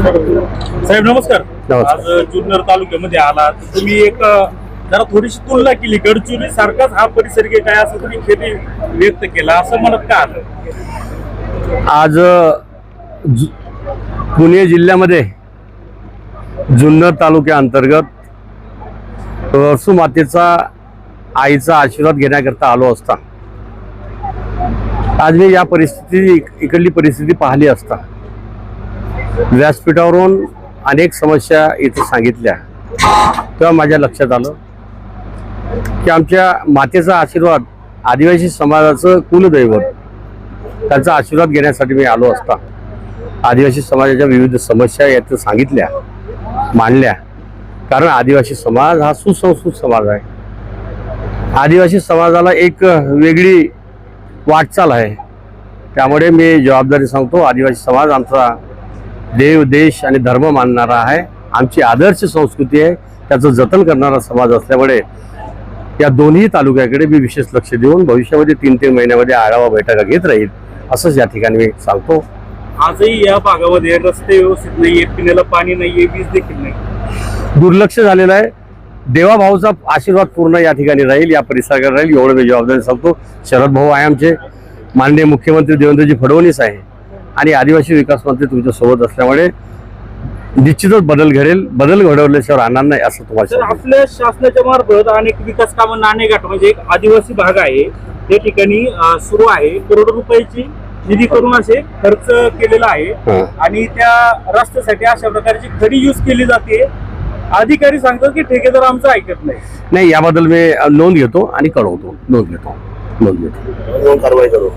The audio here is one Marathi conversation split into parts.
साहेब नमस्कार. आज जुन्नर तालुक्यामध्ये आला. तुम्ही एक जरा थोडीशी तुलना केली. गडचिरोली सारखाच हा परिसर की काय असं तुम्ही खेती व्यक्त केला? असं म्हणत का आलं? आज पुणे जिल्ह्यामध्ये जुन्नर तालुक्याअंतर्गत वरसू मातेचा आईचा आशीर्वाद घेण्याकरता आलो असता. आज मी या परिस्थिती इक- इकडली परिस्थिती पाहिली असता. व्यासपीठावरून अनेक समस्या इथे सांगितल्या. तेव्हा माझ्या लक्षात आलं की आमच्या मातेचा आशीर्वाद आदिवासी समाजाचं कुलदैवत त्याचा आशीर्वाद घेण्यासाठी मी आलो असता. आदिवासी समाजाच्या विविध समस्या यात सांगितल्या मांडल्या. कारण आदिवासी समाज हा सुसंस्कृत समाज आहे. आदिवासी समाजाला एक वेगळी वाटचाल आहे. त्यामुळे मी जबाबदारी सांगतो आदिवासी समाज आमचा देव देश आणि धर्म मानणारा आहे. आमची आदर्श संस्कृती आहे. त्याचं जतन करणारा समाज असल्यामुळे या दोन्ही तालुक्याकडे मी विशेष लक्ष देऊन भविष्यामध्ये तीन तीन महिन्यामध्ये आढावा बैठका घेत राहील. असंच या ठिकाणी मी सांगतो. आजही या भागामध्ये रस्ते व्यवस्थित नाहीये पिण्याला पाणी नाहीये वीज देखील नाही. दुर्लक्ष झालेलं आहे. देवाभाऊचा आशीर्वाद पूर्ण या ठिकाणी राहील या परिसराकडे राहील. एवढं मी जबाबदारी सांगतो. शरद भाऊ आहे आमचे माननीय मुख्यमंत्री देवेंद्रजी फडणवीस आहे. आणि आदिवासी विकास मंत्री तुमच्यासोबत असल्यामुळे निश्चितच बदल घडेल. बदल घडवल्याशिवाय राहणार नाही असं तुम्हाला. आपल्या शासनाच्या मार्फत अनेक विकास कामं नाणेघाट म्हणजे एक आदिवासी भाग आहे त्या ठिकाणी सुरू आहे. करोडो रुपयाची निधी करून असे खर्च केलेला आहे. आणि त्या रस्त्यासाठी अशा प्रकारची खडी यूज केली जाते. अधिकारी सांगतात की ठेकेदार आमचं ऐकत नाही. नाही याबद्दल मी नोंद घेतो आणि कळवतो. नोंद घेतो. कारवाई करू?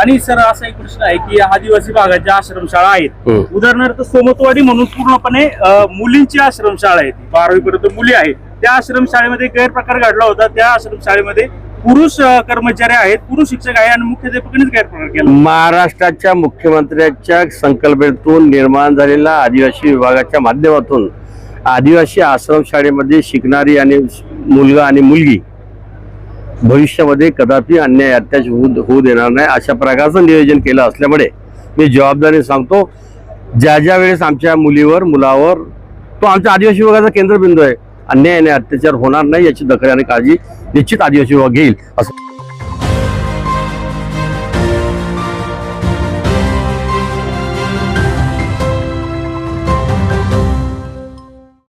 आणि सर असा एक प्रश्न आहे की आदिवासी भागात ज्या आश्रमशाळा आहेत. उदाहरणार्थ सोमतवाडी म्हणून पूर्णपणे मुलींची आश्रमशाळा आहे ती. बारावी पर्यंत मुली आहेत. त्या आश्रमशाळेमध्ये गैरप्रकार घडला होता. त्या आश्रमशाळेमध्ये पुरुष कर्मचारी आहेत. पुरुष शिक्षक आहे आणि मुख्याध्यापकांनीच गैरप्रकार केला. महाराष्ट्राच्या मुख्यमंत्र्यांच्या संकल्पनेतून निर्माण झालेल्या आदिवासी विभागाच्या माध्यमातून आदिवासी आश्रमशाळेमध्ये शिकणारी आणि मुलगा आणि मुलगी भविष्यामध्ये कदापि अन्याय अत्याचार होऊ होऊ देणार नाही अशा प्रकारचं नियोजन केलं असल्यामुळे मी जबाबदारी सांगतो ज्या ज्या वेळेस आमच्या मुलीवर मुलावर तो आमच्या आदिवासी विभागाचा केंद्रबिंदू आहे अन्याय आणि अत्याचार होणार नाही याची दखल आणि काळजी निश्चित आदिवासी विभाग घेईल असं